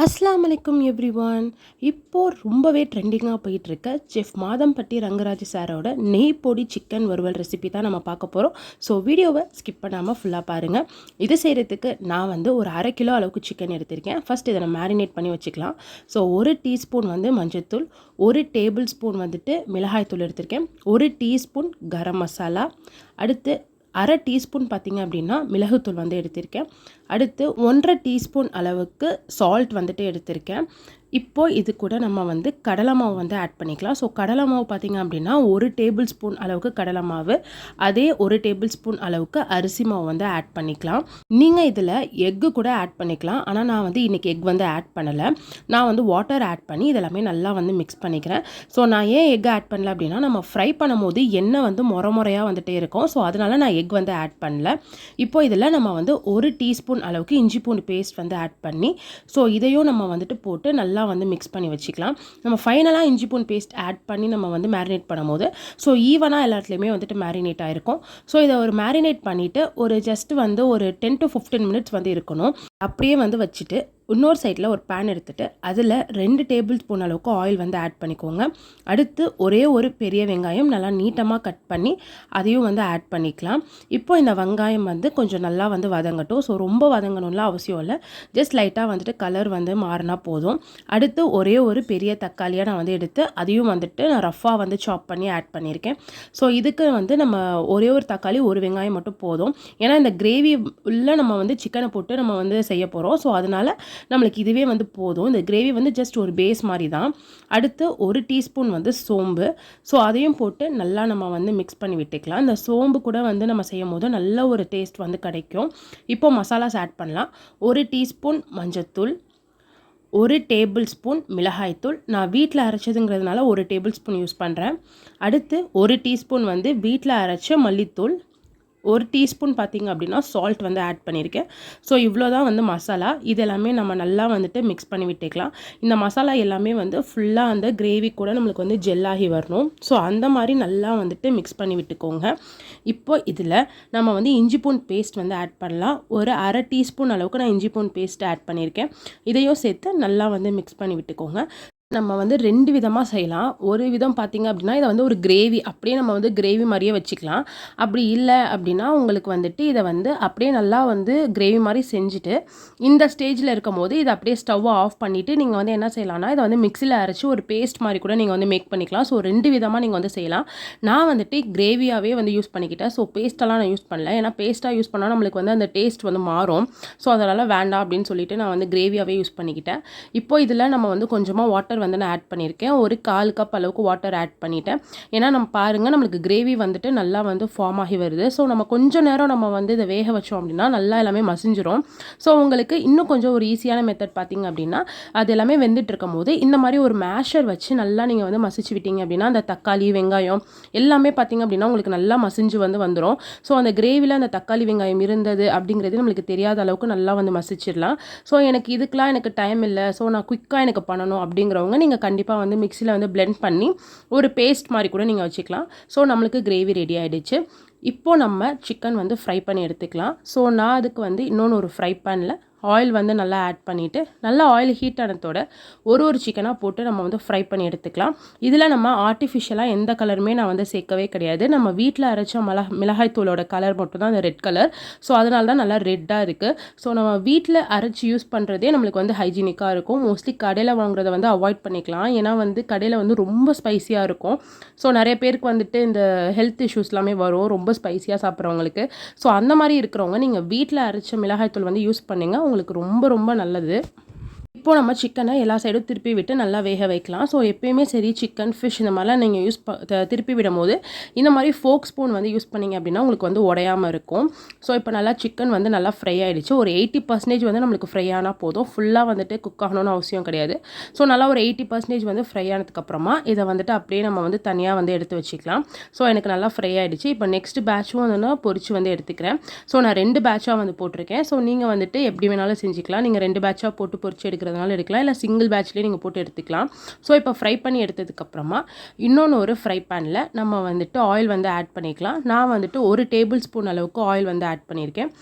அஸ்லாம் வலைக்கும் every one இப்போது ரொம்பவே ட்ரெண்டிங்காக போயிட்டுருக்க செஃப் மாதம்பட்டி ரங்கராஜ் சாரோட நெய் பொடி சிக்கன் வறுவல் ரெசிபி தான் நம்ம பார்க்க போகிறோம் ஸோ வீடியோவை ஸ்கிப் பண்ணாமல் ஃபுல்லாக பாருங்கள் இது செய்கிறதுக்கு நான் வந்து ஒரு அரை கிலோ அளவுக்கு சிக்கன் எடுத்திருக்கேன். ஃபஸ்ட் இதை நான் மேரினேட் பண்ணி வச்சுக்கலாம். ஸோ ஒரு டீஸ்பூன் வந்து மஞ்சள்தூள் ஒரு டேபிள் ஸ்பூன் வந்துட்டு மிளகாய்த்தூள் எடுத்திருக்கேன். ஒரு டீஸ்பூன் கரம் மசாலா அடுத்து அரை டீஸ்பூன் பார்த்திங்க அப்படின்னா மிளகுத்தூள் வந்து எடுத்திருக்கேன். அடுத்து ஒன்றரை டீஸ்பூன் அளவுக்கு சால்ட் வந்துட்டு எடுத்திருக்கேன். இப்போ இது கூட நம்ம வந்து கடலை மாவு வந்து ஆட் பண்ணிக்கலாம். ஸோ கடலை மாவு பார்த்திங்க அப்படின்னா ஒரு டேபிள் ஸ்பூன் அளவுக்கு கடலை மாவு அதே ஒரு டேபிள் ஸ்பூன் அளவுக்கு அரிசி மாவு வந்து ஆட் பண்ணிக்கலாம். நீங்கள் இதில் எக்கு கூட ஆட் பண்ணிக்கலாம். ஆனால் நான் வந்து இன்றைக்கி எக் வந்து ஆட் பண்ணலை. நான் வந்து வாட்டர் ஆட் பண்ணி இதெல்லாமே நல்லா வந்து மிக்ஸ் பண்ணிக்கிறேன். ஸோ நான் ஏன் எக் ஆட் பண்ணல அப்படின்னா நம்ம ஃப்ரை பண்ணும்போது எண்ணெய் வந்து முறை முறையாக வந்துட்டே இருக்கும். ஸோ அதனால் நான் எக் வந்து ஆட் பண்ணல. இப்போ இதில் நம்ம வந்து ஒரு டீஸ்பூன் அளவுக்கு இஞ்சி பூண்டு பேஸ்ட் வந்து ஆட் பண்ணி ஸோ இதையும் நம்ம வந்துட்டு போட்டு நல்லா வந்து மிக்ஸ் பண்ணி வச்சுக்கலாம். நம்ம ஃபைனலாக இஞ்சி பூன் பேஸ்ட் ஆட் பண்ணி நம்ம வந்து மேரினேட் பண்ணும்போது ஸோ ஈவனாக எல்லாத்துலேயுமே வந்துட்டு மேரினேட் ஆகிருக்கும் ஸோ இதை ஒரு மேரினேட் பண்ணிவிட்டு ஒரு ஜஸ்ட் வந்து ஒரு டென் டு ஃபிஃப்டீன் மினிட்ஸ் வந்து இருக்கணும். அப்படியே வந்து வச்சுட்டு இன்னொரு சைடில் ஒரு பேன் எடுத்துகிட்டு அதில் ரெண்டு டேபிள் ஸ்பூன் அளவுக்கு ஆயில் வந்து ஆட் பண்ணிக்கோங்க. அடுத்து ஒரே ஒரு பெரிய வெங்காயம் நல்லா நீட்டமாக கட் பண்ணி அதையும் வந்து ஆட் பண்ணிக்கலாம். இப்போ இந்த வெங்காயம் வந்து கொஞ்சம் நல்லா வந்து வதங்கட்டும். ஸோ ரொம்ப வதங்கணும்லாம் அவசியம் இல்லை. ஜஸ்ட் லைட்டாக வந்துட்டு கலர் வந்து மாறினா போதும். அடுத்து ஒரே ஒரு பெரிய தக்காளியாக நான் வந்து எடுத்து அதையும் வந்துட்டு நான் ரஃப்பாக வந்து சாப் பண்ணி ஆட் பண்ணியிருக்கேன் ஸோ இதுக்கு வந்து நம்ம ஒரே ஒரு தக்காளி ஒரு வெங்காயம் மட்டும் போதும். ஏன்னா இந்த கிரேவி உள்ள நம்ம வந்து சிக்கனை போட்டு நம்ம வந்து செய்ய போகிறோம் ஸோ அதனால் நம்மளுக்கு இதுவே வந்து போதும். இந்த கிரேவி வந்து ஜஸ்ட் ஒரு பேஸ் மாதிரி தான் அடுத்து ஒரு டீஸ்பூன் வந்து சோம்பு. ஸோ அதையும் போட்டு நல்லா நம்ம வந்து மிக்ஸ் பண்ணி விட்டுக்கலாம். இந்த சோம்பு கூட வந்து நம்ம செய்யும் போது நல்ல ஒரு டேஸ்ட் வந்து கிடைக்கும். இப்போ மசாலாஸ் ஆட் பண்ணலாம். ஒரு டீஸ்பூன் மஞ்சத்தூள். ஒரு டேபிள் ஸ்பூன் மிளகாய்த்தூள். நான் வீட்டில் அரைச்சதுங்கிறதுனால ஒரு டேபிள் ஸ்பூன் யூஸ் பண்ணுறேன் அடுத்து ஒரு டீஸ்பூன் வந்து வீட்டில் அரைச்ச மல்லித்தூள். ஒரு டீஸ்பூன் பார்த்திங்க அப்படின்னா சால்ட் வந்து ஆட் பண்ணியிருக்கேன். ஸோ இவ்வளோ தான் வந்து மசாலா. இது எல்லாமே நம்ம நல்லா வந்துட்டு மிக்ஸ் பண்ணி விட்டுக்கலாம். இந்த மசாலா எல்லாமே வந்து ஃபுல்லாக அந்த கிரேவி கூட நம்மளுக்கு வந்து ஜெல்லாகி வரணும். ஸோ அந்த மாதிரி நல்லா வந்துட்டு மிக்ஸ் பண்ணி விட்டுக்கோங்க. இப்போ இதில் நம்ம வந்து இஞ்சி பூன் பேஸ்ட் வந்து ஆட் பண்ணலாம். ஒரு அரை டீஸ்பூன் அளவுக்கு நான் இஞ்சி பூன் பேஸ்ட் ஆட் பண்ணியிருக்கேன். இதையும் சேர்த்து நல்லா வந்து மிக்ஸ் பண்ணி விட்டுக்கோங்க. நம்ம வந்து ரெண்டு விதமாக செய்யலாம். ஒரு விதம் பார்த்திங்க அப்படின்னா இதை வந்து ஒரு கிரேவி அப்படியே நம்ம வந்து கிரேவி மாதிரியே வச்சுக்கலாம். அப்படி இல்லை அப்படின்னா உங்களுக்கு வந்துட்டு இதை வந்து அப்படியே நல்லா வந்து கிரேவி மாதிரி செஞ்சுட்டு இந்த ஸ்டேஜில் இருக்கும் போது இதை அப்படியே ஸ்டவ்வை ஆஃப் பண்ணிவிட்டு நீங்கள் வந்து என்ன செய்யலாம்னா இதை வந்து மிக்சியில் அரைச்சி ஒரு பேஸ்ட் மாதிரி கூட நீங்கள் வந்து மேக் பண்ணிக்கலாம். ஸோ ரெண்டு விதமாக நீங்கள் வந்து செய்யலாம். நான் வந்துட்டு கிரேவியாகவே வந்து யூஸ் பண்ணிக்கிட்டேன். ஸோ பேஸ்ட்டெல்லாம் நான் யூஸ் பண்ணல. ஏன்னா பேஸ்ட்டாக யூஸ் பண்ணால் நம்மளுக்கு வந்து அந்த டேஸ்ட் வந்து மாறும். ஸோ அதனால் வேண்டாம் அப்படின்னு சொல்லிட்டு நான் வந்து கிரேவியாகவே யூஸ் பண்ணிக்கிட்டேன். இப்போ இதில் நம்ம வந்து கொஞ்சமாக வாட்டர் வாட்டர் வந்து நான் ஆட் பண்ணியிருக்கேன். ஒரு கால் கப் அளவுக்கு வாட்டர் ஆட் பண்ணிட்டேன். ஏன்னா நம்ம பாருங்கள் நம்மளுக்கு கிரேவி வந்துட்டு நல்லா வந்து ஃபார்ம் ஆகி வருது. ஸோ நம்ம கொஞ்சம் நேரம் நம்ம வந்து இதை வேக வச்சோம் அப்படின்னா நல்லா எல்லாமே மசிஞ்சிரும். ஸோ உங்களுக்கு இன்னும் கொஞ்சம் ஒரு ஈஸியான மெத்தட் பார்த்திங்க அப்படின்னா அது எல்லாமே வெந்துட்டு இருக்கும் போது இந்த மாதிரி ஒரு மேஷர் வச்சு நல்லா நீங்கள் வந்து மசிச்சு விட்டீங்க அப்படின்னா அந்த தக்காளி வெங்காயம் எல்லாமே பார்த்திங்க அப்படின்னா உங்களுக்கு நல்லா மசிஞ்சு வந்து வந்துடும் ஸோ அந்த கிரேவியில் அந்த தக்காளி வெங்காயம் இருந்தது அப்படிங்கிறது நம்மளுக்கு தெரியாத அளவுக்கு நல்லா வந்து மசிச்சிடலாம். ஸோ எனக்கு இதுக்கெலாம் எனக்கு டைம் இல்லை. ஸோ நான் குயிக்காக எனக்கு பண்ணணும் அப்படிங்கிறவங்க வச்சுக்கோங்க. நீங்கள் கண்டிப்பாக வந்து மிக்சியில் வந்து பிளெண்ட் பண்ணி ஒரு பேஸ்ட் மாதிரி கூட நீங்கள் வச்சுக்கலாம். ஸோ நம்மளுக்கு கிரேவி ரெடி ஆகிடுச்சு இப்போது நம்ம சிக்கன் வந்து ஃப்ரை பண்ணி எடுத்துக்கலாம். ஸோ நான் அதுக்கு வந்து இன்னொன்று ஒரு ஃப்ரை பேனில் ஆயில் வந்து நல்லா ஆட் பண்ணிவிட்டு நல்லா ஆயில் ஹீட் ஆனதோட ஒரு ஒரு சிக்கனாக போட்டு நம்ம வந்து ஃப்ரை பண்ணி எடுத்துக்கலாம். இதில் நம்ம ஆர்டிஃபிஷியலாக எந்த கலருமே நான் வந்து சேர்க்கவே கிடையாது. நம்ம வீட்டில் அரைச்ச மிளக மிளகாய்த்தூளோட கலர் மட்டும் தான் அந்த ரெட் கலர் ஸோ அதனால தான் நல்லா ரெட்டாக இருக்குது ஸோ நம்ம வீட்டில் அரைச்சி யூஸ் பண்ணுறதே நம்மளுக்கு வந்து ஹைஜீனிக்காக இருக்கும். மோஸ்ட்லி கடையில் வாங்குறத வந்து அவாய்ட் பண்ணிக்கலாம். ஏன்னா வந்து கடையில் வந்து ரொம்ப ஸ்பைஸியாக இருக்கும். ஸோ நிறைய பேருக்கு வந்துட்டு இந்த ஹெல்த் இஷ்யூஸ் எல்லாமே வரும். ரொம்ப ஸ்பைஸியாக சாப்பிட்றவங்களுக்கு. ஸோ அந்த மாதிரி இருக்கிறவங்க நீங்கள் வீட்டில் அரைச்ச மிளகாய் தூள் வந்து யூஸ் பண்ணுங்கள் உங்களுக்கு ரொம்ப ரொம்ப நல்லது. இப்போ நம்ம சிக்கனை எல்லா சைடும் திருப்பி விட்டு நல்லா வேக வைக்கலாம். ஸோ எப்பயுமே சரி சிக்கன் ஃபிஷ் இந்த மாதிரிலாம் நீங்கள் யூஸ் ப திருப்பி விடும் போது இந்த மாதிரி ஃபோக் ஸ்பூன் வந்து யூஸ் பண்ணிங்க அப்படின்னா உங்களுக்கு வந்து உடையாமல் இருக்கும். ஸோ இப்போ நல்லா சிக்கன் வந்து நல்லா ஃப்ரை ஆகிடுச்சு ஒரு எயிட்டி பர்சன்டேஜ் வந்து நம்மளுக்கு ஃப்ரை ஆனால் போதும். ஃபுல்லாக வந்துட்டு குக் ஆகணும்னு அவசியம் கிடையாது. ஸோ நல்லா ஒரு எயிட்டி பர்சன்டேஜ் வந்து ஃப்ரை ஆனதுக்கப்புறமா இதை வந்துட்டு அப்படியே நம்ம வந்து தனியாக வந்து எடுத்து வச்சுக்கலாம். ஸோ எனக்கு நல்லா ஃப்ரை ஆகிடுச்சு இப்போ நெக்ஸ்ட் பேட்சும் வந்து பொறிச்சு வந்து எடுத்துக்கிறேன். ஸோ நான் ரெண்டு பேட்சாக வந்து போட்டிருக்கேன். ஸோ நீங்கள் வந்துட்டு எப்படி வேணாலும் செஞ்சுக்கலாம். நீங்கள் ரெண்டு பேட்சாக போட்டு பொறிச்சு எடுக்கிற எடுக்கிறதுனால எடுக்கலாம். இல்லை சிங்கிள் பேட்ச்லேயே நீங்கள் போட்டு எடுத்துக்கலாம். ஸோ இப்போ ஃப்ரை பண்ணி எடுத்ததுக்கப்புறமா இன்னொன்று ஒரு ஃப்ரை பேனில் நம்ம வந்துட்டு ஆயில் வந்து ஆட் பண்ணிக்கலாம். நான் வந்துட்டு ஒரு டேபிள் ஸ்பூன் அளவுக்கு ஆயில் வந்து ஆட் பண்ணியிருக்கேன்.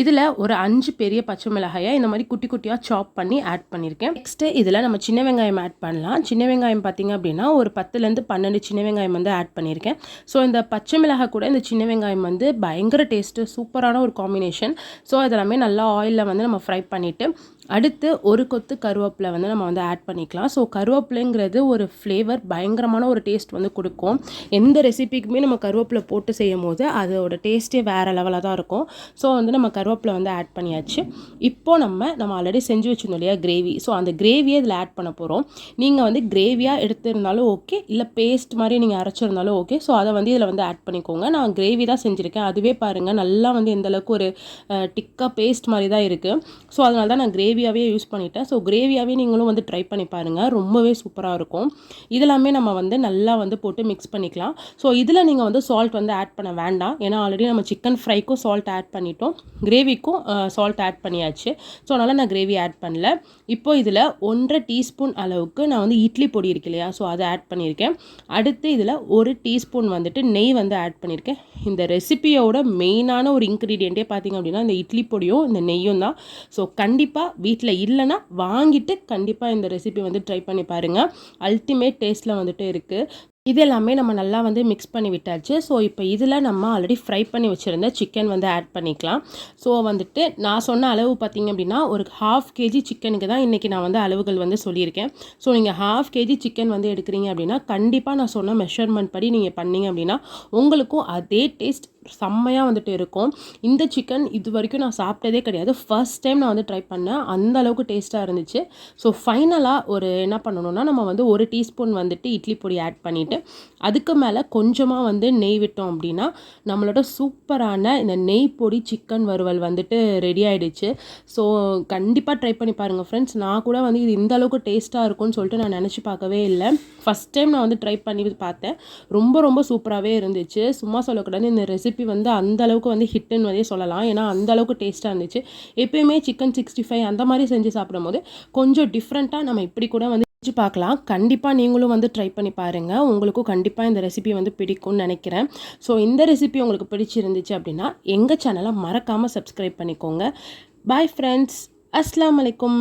இதில் ஒரு அஞ்சு பெரிய பச்சை மிளகாயை இந்த மாதிரி குட்டி குட்டியாக சாப் பண்ணி ஆட் பண்ணியிருக்கேன். நெக்ஸ்ட்டு இதில் நம்ம சின்ன வெங்காயம் ஆட் பண்ணலாம். சின்ன வெங்காயம் பார்த்திங்க அப்படின்னா ஒரு பத்துலேருந்து பன்னெண்டு சின்ன வெங்காயம் வந்து ஆட் பண்ணியிருக்கேன். ஸோ இந்த பச்சை மிளகாய் கூட இந்த சின்ன வெங்காயம் வந்து பயங்கர டேஸ்ட்டு சூப்பரான ஒரு காம்பினேஷன் ஸோ அதெல்லாமே நல்லா ஆயிலில் வந்து நம்ம ஃப்ரை பண்ணிவிட்டு அடுத்து ஒரு கொத்து கருவேப்பிலை வந்து நம்ம வந்து ஆட் பண்ணிக்கலாம். ஸோ கருவேப்பிலைங்கிறது ஒரு ஃப்ளேவர் பயங்கரமான ஒரு டேஸ்ட் வந்து கொடுக்கும். எந்த ரெசிபிக்குமே நம்ம கருவேப்பிலை போட்டு செய்யும் போது அதோட டேஸ்ட்டே வேறு லெவலாக தான் இருக்கும். ஸோ வந்து நம்ம கருவேப்பிலை வந்து ஆட் பண்ணியாச்சு. இப்போது நம்ம நம்ம ஆல்ரெடி செஞ்சு வச்சுருந்தோம் இல்லையா கிரேவி ஸோ அந்த கிரேவியை இதில் ஆட் பண்ண போகிறோம் நீங்கள் வந்து கிரேவியாக எடுத்திருந்தாலும் ஓகே இல்லை பேஸ்ட் மாதிரி நீங்கள் அரைச்சிருந்தாலும் ஓகே ஸோ அதை வந்து இதில் வந்து ஆட் பண்ணிக்கோங்க. நான் கிரேவி தான் செஞ்சுருக்கேன். அதுவே பாருங்கள் நல்லா வந்து எந்தளவுக்கு ஒரு டிக்காக பேஸ்ட் மாதிரி தான் இருக்குது ஸோ அதனால தான் நான் கிரேவி கிரேவியாகவே யூஸ் பண்ணிட்டேன். ஸோ கிரேவியாகவே நீங்களும் வந்து ட்ரை பண்ணி பாருங்கள் ரொம்பவே சூப்பராக இருக்கும். இதெல்லாமே நம்ம வந்து நல்லா வந்து போட்டு மிக்ஸ் பண்ணிக்கலாம். ஸோ இதில் நீங்கள் வந்து சால்ட் வந்து ஆட் பண்ண வேண்டாம். ஏன்னா ஆல்ரெடி நம்ம சிக்கன் ஃப்ரைக்கும் சால்ட் ஆட் பண்ணிட்டோம். கிரேவிக்கும் சால்ட் ஆட் பண்ணியாச்சு. ஸோ அதனால் நான் கிரேவி ஆட் பண்ணல. இப்போ இதில் ஒன்றரை டீஸ்பூன் அளவுக்கு நான் வந்து இட்லி பொடி இருக்கு இல்லையா? ஸோ அதை ஆட் பண்ணியிருக்கேன். அடுத்து இதில் ஒரு டீஸ்பூன் வந்துட்டு நெய் வந்து ஆட் பண்ணியிருக்கேன். இந்த ரெசிபியோட மெயினான ஒரு இன்க்ரீடியண்ட்டே பார்த்திங்க அப்படின்னா இந்த இட்லி பொடியும் இந்த நெய்யும் தான். ஸோ கண்டிப்பாக வீட்டில் இல்லைன்னா வாங்கிட்டு கண்டிப்பாக இந்த ரெசிபி வந்து ட்ரை பண்ணி பாருங்கள் அல்டிமேட் டேஸ்ட்டில் வந்துட்டு இருக்குது இது எல்லாமே நம்ம நல்லா வந்து மிக்ஸ் பண்ணி விட்டாச்சு. ஸோ இப்போ இதில் நம்ம ஆல்ரெடி ஃப்ரை பண்ணி வச்சுருந்த சிக்கன் வந்து ஆட் பண்ணிக்கலாம். ஸோ வந்துட்டு நான் சொன்ன அளவு பார்த்திங்க அப்படின்னா ஒரு ஹாஃப் கேஜி சிக்கனுக்கு தான் இன்றைக்கி நான் வந்து அளவுகள் வந்து சொல்லியிருக்கேன். ஸோ நீங்கள் ஹாஃப் கேஜி சிக்கன் வந்து எடுக்கிறீங்க அப்படின்னா கண்டிப்பாக நான் சொன்ன மெஷர்மெண்ட் படி நீங்கள் பண்ணிங்க அப்படின்னா உங்களுக்கும் அதே டேஸ்ட் செம்மையாக வந்துட்டு இருக்கும். இந்த சிக்கன் இது வரைக்கும் நான் சாப்பிட்டதே கிடையாது. ஃபர்ஸ்ட் டைம் நான் வந்து ட்ரை பண்ணேன். அந்த அளவுக்கு டேஸ்ட்டாக இருந்துச்சு. ஸோ ஃபைனலாக ஒரு என்ன பண்ணணும்னா நம்ம வந்து ஒரு டீஸ்பூன் வந்துட்டு இட்லி பொடி ஆட் பண்ணிவிட்டு அதுக்கு மேலே கொஞ்சமாக வந்து நெய் விட்டோம் அப்படின்னா நம்மளோட சூப்பரான இந்த நெய் பொடி சிக்கன் வறுவல் வந்துட்டு ரெடி ஆகிடுச்சு ஸோ கண்டிப்பாக ட்ரை பண்ணி பாருங்கள் ஃப்ரெண்ட்ஸ் நான் கூட வந்து இது இந்த அளவுக்கு டேஸ்ட்டாக இருக்கும்னு சொல்லிட்டு நான் நினச்சி பார்க்கவே இல்லை. ஃபஸ்ட் டைம் நான் வந்து ட்ரை பண்ணி பார்த்தேன். ரொம்ப ரொம்ப சூப்பராகவே இருந்துச்சு. சும்மா சொல்லக்கூடாது. இந்த ரெசிபி வந்து அந்த அளவுக்கு வந்து ஹிட்டுன்னு வந்து சொல்லலாம். ஏன்னா அந்த அளவுக்கு டேஸ்ட்டாக இருந்துச்சு. எப்பயுமே சிக்கன் சிக்ஸ்டி ஃபைவ் அந்த மாதிரி செஞ்சு சாப்பிடும்போது கொஞ்சம் டிஃப்ரெண்ட்டாக நம்ம இப்படி கூட வந்து செஞ்சு பார்க்கலாம். கண்டிப்பாக நீங்களும் வந்து ட்ரை பண்ணி பாருங்கள் உங்களுக்கும் கண்டிப்பாக இந்த ரெசிபி வந்து பிடிக்கும்னு நினைக்கிறேன். ஸோ இந்த ரெசிபி உங்களுக்கு பிடிச்சிருந்துச்சு அப்படின்னா எங்கள் சேனலை மறக்காமல் சப்ஸ்கிரைப் பண்ணிக்கோங்க. பாய் ஃப்ரெண்ட்ஸ் அஸ்லாம் வலைக்கும்